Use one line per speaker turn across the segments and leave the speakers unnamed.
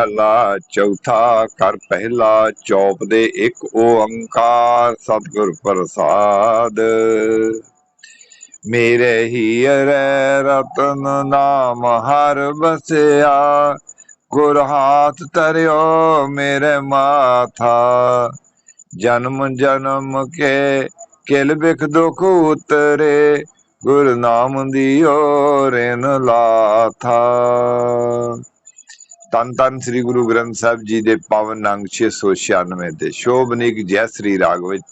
ਮਹਲਾ ਚੌਥਾ ਕਰ ਪਹਿਲਾ, ਚੌਪ ਦੇ ਇੱਕ ਓੰਕਾਰ ਸਤਿਗੁਰ ਪ੍ਰਸਾਦ। ਮੇਰੇ ਹੀ ਅਰੈ ਰਤਨ ਨਾਮ ਹਰ ਬਸਿਆ ਗੁਰ ਹਾਥ ਤਰਿਓ ਮੇਰੇ ਮਾਥਾ। ਜਨਮ ਜਨਮ ਕੇ ਕਿਲ ਬਿਖ ਦੁਖ ਉਤਰੇ, ਗੁਰ ਨਾਮ ਦਿਓ ਰੇਨ ਲਾਥਾ। ਤਨ ਤਨ ਸ੍ਰੀ ਗੁਰੂ ਗ੍ਰੰਥ ਸਾਹਿਬ ਜੀ ਦੇ ਪਾਵਨ ਅੰਗ 696 ਦੇ ਸ਼ੋਭਨੀਕ ਜੈ ਸ੍ਰੀ ਰਾਗ ਵਿੱਚ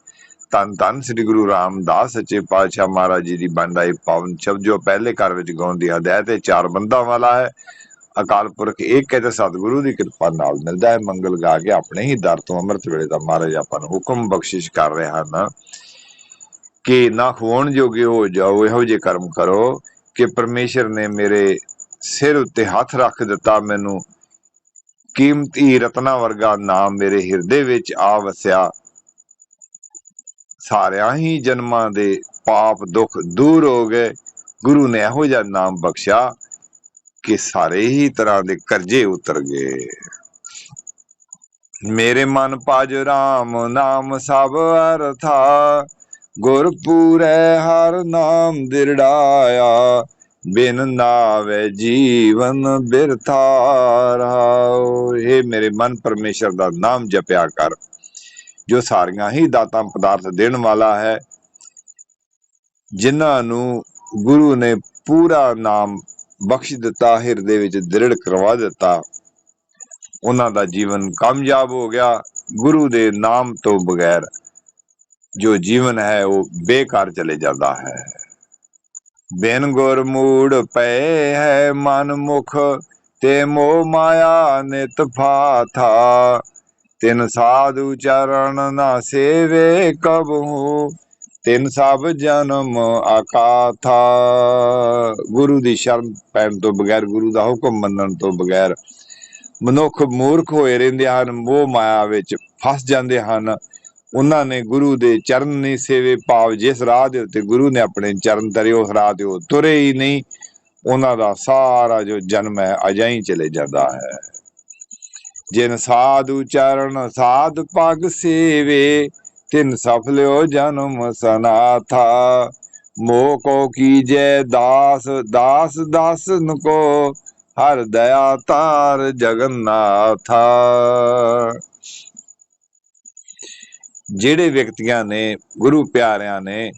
ਤਨ ਤਨ ਸ੍ਰੀ ਗੁਰੂ ਰਾਮਦਾਸ ਸੱਚੇ ਪਾਤਸ਼ਾਹ ਮਹਾਰਾਜ ਜੀ ਦੀ ਬੰਦਾਈ ਪਾਵਨ ਸ਼ਬਦ ਜੋ ਪਹਿਲੇ ਘਰ ਵਿੱਚ ਗਾਉਣ ਦੀ ਹਦਾਇਤ ਹੈ, ਚਾਰ ਬੰਦਾ ਵਾਲਾ ਹੈ। ਅਕਾਲ ਪੁਰਖ ਇੱਕ ਹੈ ਤੇ ਸਤਿਗੁਰੂ ਦੀ ਕਿਰਪਾ ਨਾਲ ਮਿਲਦਾ ਹੈ। ਮੰਗਲ ਗਾ ਕੇ ਆਪਣੇ ਹੀ ਦਰ ਤੋਂ ਅੰਮ੍ਰਿਤ ਵੇਲੇ ਦਾ ਮਹਾਰਾਜ ਆਪਾਂ ਨੂੰ ਹੁਕਮ ਬਖਸ਼ਿਸ਼ ਕਰ ਰਹੇ ਹਨ ਕਿ ਨਾ ਹੋਣ ਜੋਗੇ ਹੋ ਜਾਓ, ਇਹੋ ਜਿਹੇ ਕਰਮ ਕਰੋ ਕਿ ਪਰਮੇਸ਼ਰ ਨੇ ਮੇਰੇ ਸਿਰ ਉੱਤੇ ਹੱਥ ਰੱਖ ਦਿੱਤਾ, ਮੈਨੂੰ ਕੀਮਤੀ ਰਤਨਾ ਵਰਗਾ ਨਾਮ ਮੇਰੇ ਹਿਰਦੇ ਵਿੱਚ ਆ ਵਸਿਆ। ਸਾਰਿਆਂ ਹੀ ਜਨਮਾਂ ਦੇ ਪਾਪ ਦੁੱਖ ਦੂਰ ਹੋ ਗਏ। ਗੁਰੂ ਨੇ ਇਹੋ ਜਿਹਾ ਨਾਮ ਬਖਸ਼ਿਆ ਕਿ ਸਾਰੇ ਹੀ ਤਰ੍ਹਾਂ ਦੇ ਕਰਜ਼ੇ ਉਤਰ ਗਏ। ਮੇਰੇ ਮਨ ਭਜ ਰਾਮ, ਨਾਮ ਸਭ ਅਰਥਾ। ਗੁਰ ਪੂਰੇ ਹਰ ਨਾਮ ਦਿਰੜਾਇਆ। ਬਿਨ ਨਾਵੇ ਜੀਵਨ ਬਿਰਥਾ ਰਹਾਉ ਇਹ ਮੇਰੇ ਮਨ ਪਰਮੇਸ਼ਰ ਦਾ ਨਾਮ ਜਪਿਆ ਕਰ, ਜੋ ਸਾਰੀਆਂ ਹੀ ਦਾਤਾਂ ਪਦਾਰਥ ਦੇਣ ਵਾਲਾ ਹੈ, ਜਿਨ੍ਹਾਂ ਨੂੰ ਗੁਰੂ ਨੇ ਪੂਰਾ ਨਾਮ ਬਖਸ਼ ਦਿੱਤਾ, ਹਿਰਦੇ ਵਿੱਚ ਦ੍ਰਿੜ ਕਰਵਾ ਦਿੱਤਾ। ਉਹਨਾਂ ਦਾ ਜੀਵਨ ਕਾਮਯਾਬ ਹੋ ਗਿਆ, ਗੁਰੂ ਦੇ ਨਾਮ ਤੋਂ ਬਗੈਰ। ਜੋ ਜੀਵਨ ਹੈ, ਉਹ ਬੇਕਾਰ ਚਲੇ ਜਾਂਦਾ ਹੈ। ਬਿਨ ਗੁਰ ਮੂੜ ਪਏ ਹੈ ਮਨ ਮੁਖ, ਤੇ ਮੋਹ ਮਾਇਆ ਨਿਤ ਫਾਥਾ। ਤਿਨ ਸਾਧੂ ਚਰਨ ਨਾ ਸੇਵੇ ਕਬਹੂ, ਤਿਨ ਸਭ ਜਨਮ ਆਕਾਥਾ। ਗੁਰੂ ਦੀ ਸ਼ਰਨ ਪੈਣ ਤੋਂ ਬਗੈਰ, ਗੁਰੂ ਦਾ ਹੁਕਮ ਮੰਨਣ ਤੋਂ ਬਗੈਰ ਮਨੁੱਖ ਮੂਰਖ ਹੋਏ ਰਹਿੰਦੇ ਹਨ, ਮੋਹ ਮਾਇਆ ਵਿੱਚ ਫਸ ਜਾਂਦੇ ਹਨ। ਉਹਨਾਂ ਨੇ ਗੁਰੂ ਦੇ ਚਰਨ ਨਹੀਂ ਸੇਵੇ ਭਾਵ ਜਿਸ ਰਾਹ ਦੇ ਉੱਤੇ ਗੁਰੂ ਨੇ ਆਪਣੇ ਚਰਨ ਧਰੇ, ਉਸ ਰਾਹ ਤੇ ਉਹ ਤੁਰੇ ਹੀ ਨਹੀਂ। ਉਹਨਾਂ ਦਾ ਸਾਰਾ ਜੋ ਜਨਮ ਹੈ ਅਜਾਈ ਚਲੇ ਜਾਂਦਾ ਹੈ। ਜਿਨ ਸਾਧੂ ਚਰਨ, ਸਾਧ ਪਗ ਸੇਵੇ, ਤਿਨ ਸਫਲਿਓ ਜਨਮ ਸਨਾਥਾ। ਮੋਹ ਕੋ ਕੀਜੈ ਦਾਸ ਦਾਸ ਦਾਸਨ ਕੋ ਹਰ ਦਇਆ ਤਾਰ ਜਗਨਨਾਥਾ। ਜਿਹੜੇ ਵਿਅਕਤੀਆਂ ਨੇ, ਗੁਰੂ ਪਿਆਰਿਆਂ ਨੇ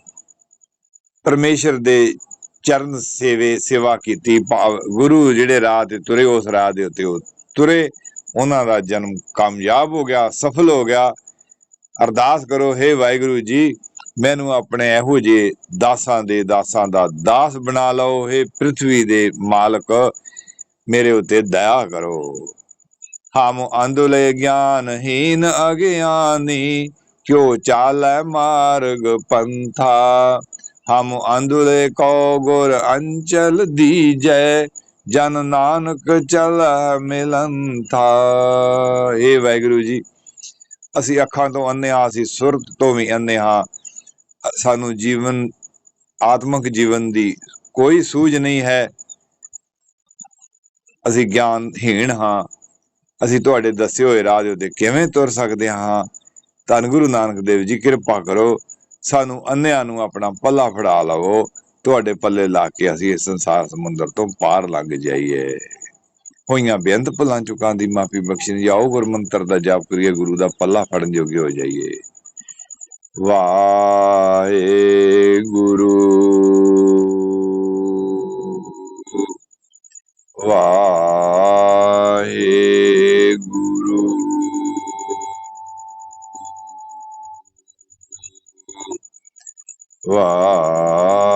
ਪਰਮੇਸ਼ਰ ਦੇ ਚਰਨ ਸੇਵੇ, ਸੇਵਾ ਕੀਤੀ ਗੁਰੂ ਜਿਹੜੇ ਰਾਹ ਤੇ ਤੁਰੇ, ਉਸ ਰਾਹ ਦੇ ਉੱਤੇ ਤੁਰੇ, ਉਹਨਾਂ ਦਾ ਜਨਮ ਕਾਮਯਾਬ ਹੋ ਗਿਆ, ਸਫਲ ਹੋ ਗਿਆ। ਅਰਦਾਸ ਕਰੋ हे ਵਾਹਿਗੁਰੂ ਜੀ, ਮੈਨੂੰ ਆਪਣੇ ਇਹੋ ਜਿਹੇ ਦਾਸਾਂ ਦੇ ਦਾਸਾਂ ਦਾ ਦਾਸ ਬਣਾ ਲਓ हे ਪ੍ਰithvi ਦੇ ਮਾਲਕ, ਮੇਰੇ ਉੱਤੇ ਦਇਆ ਕਰੋ। ਹਮ ਅੰਧੁਲੇ ਗਿਆਨਹੀਨ ਅਗਿਆਨੀ ਕਿਉ ਚਾਲੈ ਮਾਰਗ ਪੰਥਾ? ਹਮ ਅੰਧੁਲੇ ਕੋ ਗੁਰ ਅੰਚਲ ਦੀਜੈ, ਜਨ ਨਾਨਕ ਚਲ ਮਿਲਨ ਥਾ ਇਹ ਵਾਹਿਗੁਰੂ ਜੀ, ਅਸੀਂ ਅੱਖਾਂ ਤੋਂ ਅੰਨੇ ਆ ਅਸੀਂ ਸੁਰਤ ਤੋਂ ਵੀ ਅੰਨੇ ਹਾਂ ਸਾਨੂੰ ਜੀਵਨ, ਆਤਮਿਕ ਜੀਵਨ ਦੀ ਕੋਈ ਸੂਝ ਨਹੀਂ ਹੈ। ਅਸੀਂ ਗਿਆਨਹੀਣ ਹਾਂ। ਅਸੀਂ ਤੁਹਾਡੇ ਦੱਸੇ ਹੋਏ ਰਾਹ ਦੇ ਉੱਤੇ ਕਿਵੇਂ ਤੁਰ ਸਕਦੇ ਹਾਂ? ਧੰਨ ਗੁਰੂ ਨਾਨਕ ਦੇਵ ਜੀ, ਕਿਰਪਾ ਕਰੋ, ਸਾਨੂੰ ਅੰਨਿਆਂ ਨੂੰ ਆਪਣਾ ਪੱਲਾ ਫੜਾ ਲਵੋ। ਤੁਹਾਡੇ ਪੱਲੇ ਲਾ ਕੇ ਅਸੀਂ ਇਸ ਸੰਸਾਰ ਸਮੁੰਦਰ ਤੋਂ ਪਾਰ ਲੰਘ ਜਾਈਏ। ਹੋਈਆਂ ਬੇਅੰਤ ਭੁੱਲਾਂ ਚੁਕਾਂ ਦੀ ਮਾਫੀ ਬਖਸ਼ਣ ਜਾਓ ਗੁਰਮੰਤਰ ਦਾ ਜਾਪ ਕਰੀਏ, ਗੁਰੂ ਦਾ ਪੱਲਾ ਫੜਨ ਜੋਗੇ ਹੋ ਜਾਈਏ। ਵਾਹਿਗੁਰੂ Wow.